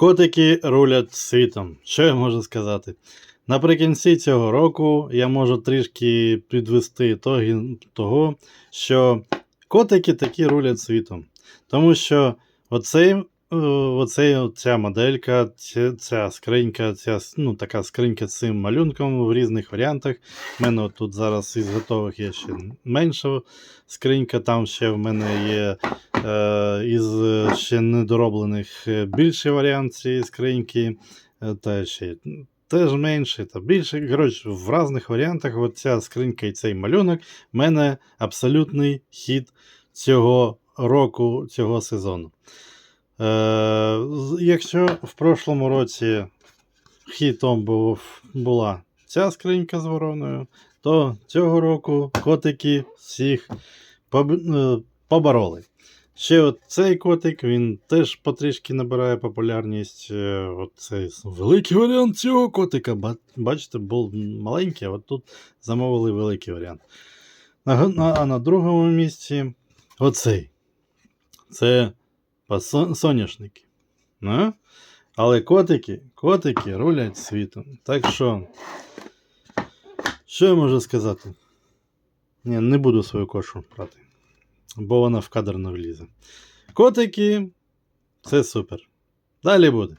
Котики рулять світом. Що я можу сказати? Наприкінці цього року я можу трішки підвести того, що котики такі рулять світом. Тому що оцей, е, оцей, ця моделька, ця, ця скринька, ця ну, така скринька з цим малюнком в різних варіантах. У мене тут зараз із готових є ще менша скринька, там ще в мене є е, із ще недороблених е, більший варіант цієї скриньки, е, та ще теж менший та більший. Коротше, в різних варіантах ця скринька і цей малюнок в мене абсолютний хід цього року, цього сезону. Е, якщо в прошлому році хітом був, була ця скринька з вороною, то цього року котики всіх е, побороли. Ще от цей котик, він теж потрішки набирає популярність. Е, От цей великий варіант цього котика. Бачите, був маленький, а от тут замовили великий варіант. А на другому місці оцей. Це соняшники. Ну? Але котики, котики рулять світом. Так що, що я можу сказати? Ні, не буду свою кошу брати, бо вона в кадр не влізе. Котики це супер. Далі буде.